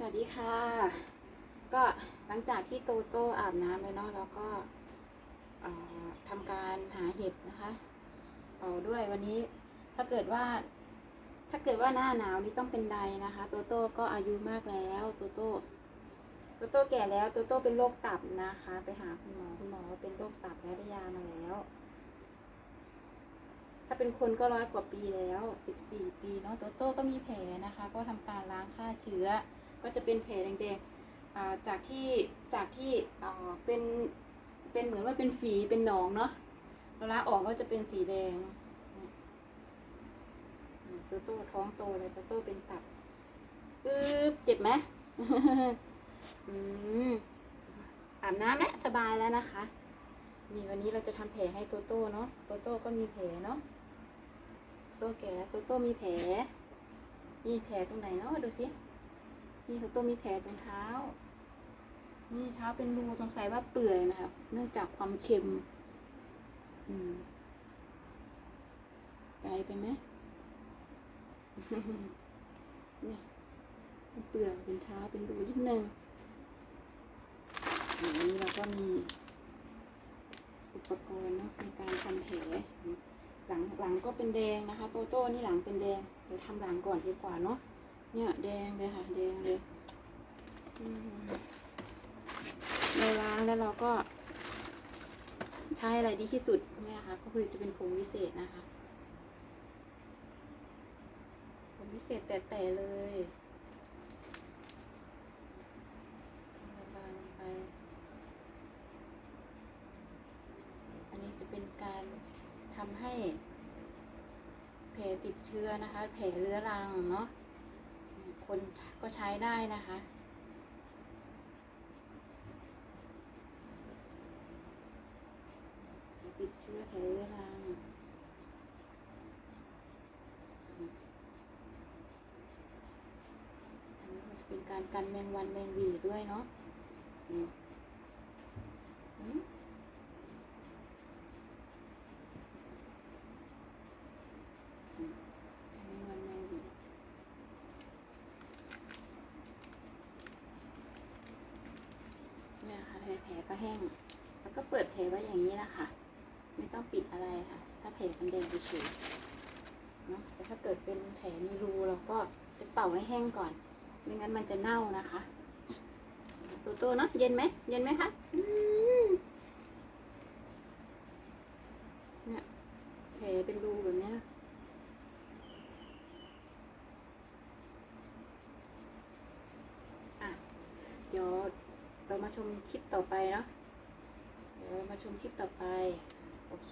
สวัสดีค่ะ ก็หลังจากที่โตโต้อาบน้ำเลยเนาะแล้วก็ทำการหาเห็บนะคะต่อด้วยวันนี้ถ้าเกิดว่า ถ้าเกิดว่าหน้าหนาวนี่ต้องเป็นใดนะคะ โตโต้ก็อายุมากแล้วโตโต้โตโต้แก่แล้วโตโต้เป็นโรคตับนะคะ ไปหาคุณหมอคุณหมอเป็นโรคตับแล้วได้ยามาแล้ว ถ้าเป็นคนก็ร้อยกว่าปีแล้วสิบสี่ปีเนาะโตโต้ก็มีแผลนะคะ ก็ทำการล้างฆ่าเชื้อ ก็จะเป็นแผลแดงๆจากที่จากที่เป็นเป็นเหมือนว่าเป็นฝีเป็นหนองเนาะเวลาออกก็จะเป็นสีแดงโตโต้ท้องโตเลยโตโต้เป็นตับอึ๊บเจ็บไหมอืมอาบน้ำแล้วสบายแล้วนะคะ นี่วันนี้เราจะทำแผลให้โตโต้เนาะโตโต้ก็มีแผลเนาะโตแก่โตโต้มีแผลนี่แผลตรงไหนเนาะดูสิ นี่โตโต้มีแผลตรงเท้า นี่เท้าเป็นรูสงสัยว่าเปื่อยนะคะ เนื่องจากความเค็ม อืมไกลไปไหมเนี่ยเปื่อยเป็นเท้าเป็นรูนิดนึงอันนี้เราก็มีอุปกรณ์นะในการทำแผลหลังหลังก็เป็นแดงนะคะ โตโต้นี่หลังเป็นแดงเดี๋ยวทำหลังก่อนดีกว่าเนาะ เนี่ยแดงเลยค่ะ แดงเลยเราล้างแล้วเราก็ ใช้อะไรดีที่สุดเนี่ยค่ะ ก็คือจะเป็นผงวิเศษนะคะ ผงวิเศษแต่ๆเลยบางลงไป อันนี้จะเป็นการทำให้แผลติดเชื้อนะคะ แผลเรื้อรังเนาะ คนก็ใช้ได้นะคะแผลติดเชื้อแผลเรื้อรังอันนี้มันจะเป็นการกันแมงวันแมงวีด้วยเนาะอืมอืม แมงวันแมงวีเนี่ยค่ะแผลแผลก็แห้ง แล้วก็เปิดแผลไว้อย่างนี้นะคะ ไม่ต้องปิดอะไรค่ะ ถ้าแผลมันแดงเฉยเนาะแต่ถ้าเกิดเป็นแผลมีรูเราก็ไปเป่าให้แห้งก่อน ไม่งั้นมันจะเน่านะคะตัวโตเนาะ เย็นไหม เย็นไหมคะเนี่ยแผลเป็นรูแบบเนี้ยอะเดี๋ยว เรามาชมคลิปต่อไปเนาะเดี๋ยวเรามาชมคลิปต่อไป โอเค